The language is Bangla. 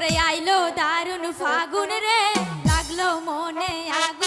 ওরে আইলো দারুণ ফাগুন রে। লাগল মনে আগুন।